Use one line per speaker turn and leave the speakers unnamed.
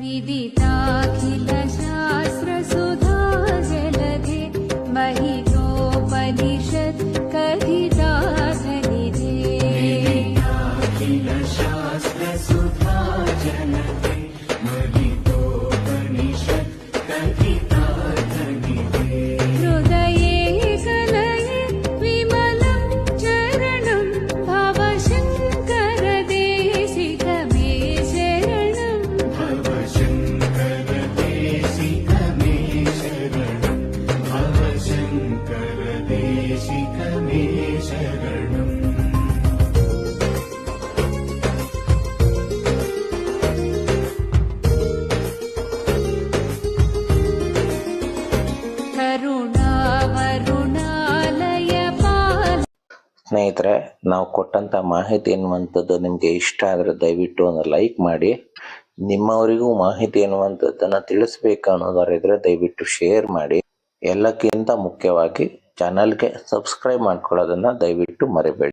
विदिताखिलशास्त्रसुधा जलधे महितोपनिषत् कथिता धनिधे हृदये करुणावरुणालय पाल
ಸ್ನೇಹಿತರೆ ನಾವು ಕೊಟ್ಟಂತ ಮಾಹಿತಿ ಎನ್ನುವಂಥದ್ದು ನಿಮಗೆ ಇಷ್ಟ ಆದರೆ ದಯವಿಟ್ಟು ಒಂದು ಲೈಕ್ ಮಾಡಿ ನಿಮ್ಮವರಿಗೂ ಮಾಹಿತಿ ಎನ್ನುವಂಥದ್ದನ್ನು ತಿಳಿಸ್ಬೇಕು ಅನ್ನೋದಾರಿದ್ರೆ ದಯವಿಟ್ಟು ಶೇರ್ ಮಾಡಿ ಎಲ್ಲಕ್ಕಿಂತ ಮುಖ್ಯವಾಗಿ ಚಾನಲ್ಗೆ ಸಬ್ಸ್ಕ್ರೈಬ್ ಮಾಡ್ಕೊಳ್ಳೋದನ್ನು ದಯವಿಟ್ಟು ಮರಿಬೇಡಿ.